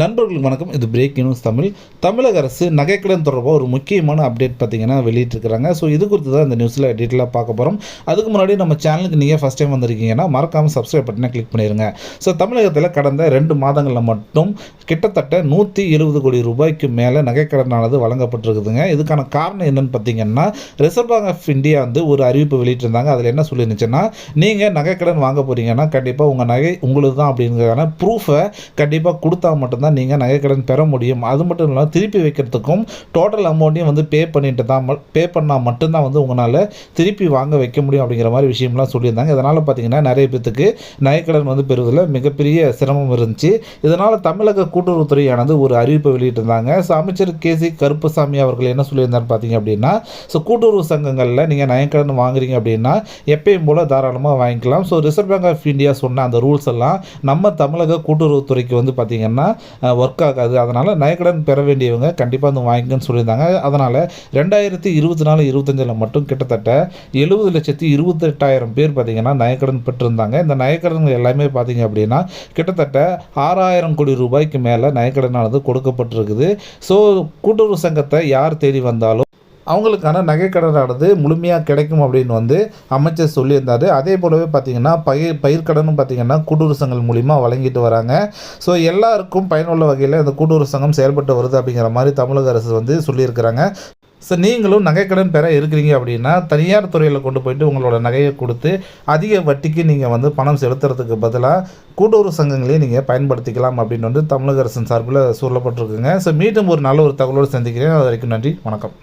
நண்பர்களுக்கு வணக்கம். இது பிரேக் நியூஸ் தமிழ். தமிழக அரசு நகைக்கடன் தொடர்பாக ஒரு முக்கியமான அப்டேட் பார்த்தீங்கன்னா வெளியிட்டிருக்கிறாங்க. ஸோ இது குறித்து தான் இந்த நியூஸில் டீட்டெயிலாக பார்க்க போகிறோம் அதுக்கு முன்னாடி நம்ம சேனலுக்கு நீங்கள் ஃபஸ்ட் டைம் வந்திருக்கீங்கன்னா மறக்காமல் சப்ஸ்கிரைப் பட்டனை கிளிக் பண்ணிடுங்க ஸோ தமிழகத்தில் கடந்த ரெண்டு மாதங்களில் மட்டும் கிட்டத்தட்ட நூற்றி எழுபது கோடி ரூபாய்க்கு மேலே நகைக்கடனானது வழங்கப்பட்டிருக்குதுங்க. இதுக்கான காரணம் என்னன்னு பார்த்தீங்கன்னா ரிசர்வ் பேங்க் ஆஃப் இந்தியா வந்து ஒரு அறிவிப்பு வெளியிட்டிருந்தாங்க. அதில் என்ன சொல்லியிருந்துச்சுன்னா நீங்கள் நகைக்கடன் வாங்க போகிறீங்கன்னா கண்டிப்பாக உங்கள் நகை உங்களுக்கு தான் அப்படிங்கிறதான ப்ரூஃபை கண்டிப்பாக கொடுத்தா மட்டும்தான் நீங்கள் நகைக்கடன் பெற முடியும். அது மட்டும் இல்லாமல் திருப்பி வைக்கிறதுக்கும் டோட்டல் அமௌண்ட்டையும் வந்து பே பண்ணிட்டு தான் பே பண்ணால் மட்டும்தான் வந்து உங்களால் திருப்பி வாங்க வைக்க முடியும் அப்படிங்கிற மாதிரி விஷயம்லாம் சொல்லியிருந்தாங்க. இதனால் பார்த்தீங்கன்னா நிறைய பேத்துக்கு நகைக்கடன் வந்து பெறுவதில் மிகப்பெரிய சிரமம் இருந்துச்சு. இதனால் தமிழக கூட்டுறவுத்துறையானது ஒரு அறிவிப்பை வெளியிட்டிருந்தாங்க. ஸோ அமைச்சர் கே சி கருப்பசாமி அவர்கள் என்ன சொல்லியிருந்தார் பார்த்தீங்க அப்படின்னா ஸோ கூட்டுறவு சங்கங்களில் நீங்கள் நகைக்கடன் வாங்குறீங்க அப்படின்னா எப்பயும் போல் தாராளமாக வாங்கிக்கலாம். So reserve bank of India சொன்ன அந்த ரூல்ஸ் எல்லாம் நம்ம தமிழக கூட்டுறவுத்துறைக்கு வந்து பார்த்திங்கன்னா ஒர்க் ஆகாது. அதனால் நயக்கடன் பெற வேண்டியவங்க கண்டிப்பாக வந்து வாங்கிக்கன்னு சொல்லியிருந்தாங்க. அதனால் ரெண்டாயிரத்தி இருபத்தி நாலு இருபத்தஞ்சில் மட்டும் கிட்டத்தட்ட எழுபது லட்சத்தி இருபத்தெட்டாயிரம் பேர் பார்த்திங்கன்னா நயக்கடன் பெற்றிருந்தாங்க. இந்த நயக்கடன்கள் எல்லாமே பார்த்திங்க அப்படின்னா கிட்டத்தட்ட ஆறாயிரம் கோடி ரூபாய்க்கு மேலே நயக்கடனானது கொடுக்கப்பட்டிருக்குது. ஸோ கூட்டுறவு சங்கத்தை யார் தேடி வந்தாலும் அவங்களுக்கான நகைக்கடனானது முழுமையாக கிடைக்கும் அப்படின்னு வந்து அமைச்சர் சொல்லியிருந்தார். அதே போலவே பார்த்தீங்கன்னா பயிர் பயிர்க்கடனும் பார்த்தீங்கன்னா கூட்டுறவு சங்கம் மூலிமா வழங்கிட்டு வராங்க. ஸோ எல்லாருக்கும் பயனுள்ள வகையில் இந்த கூட்டுறவு சங்கம் செயல்பட்டு வருது அப்படிங்கிற மாதிரி தமிழக அரசு வந்து சொல்லியிருக்கிறாங்க. ஸோ நீங்களும் நகைக்கடன் பெற இருக்கிறீங்க அப்படின்னா தனியார் துறையில் கொண்டு போயிட்டு உங்களோட நகையை கொடுத்து அதிக வட்டிக்கு நீங்கள் வந்து பணம் செலுத்துறதுக்கு பதிலாக கூட்டுறவு சங்கங்களையும் நீங்கள் பயன்படுத்திக்கலாம் அப்படின்னு வந்து தமிழக அரசின் சார்பில் சொல்லப்பட்டிருக்குங்க. ஸோ மீண்டும் ஒரு நல்ல ஒரு தகவலோடு சந்திக்கிறேன். அது வரைக்கும் நன்றி வணக்கம்.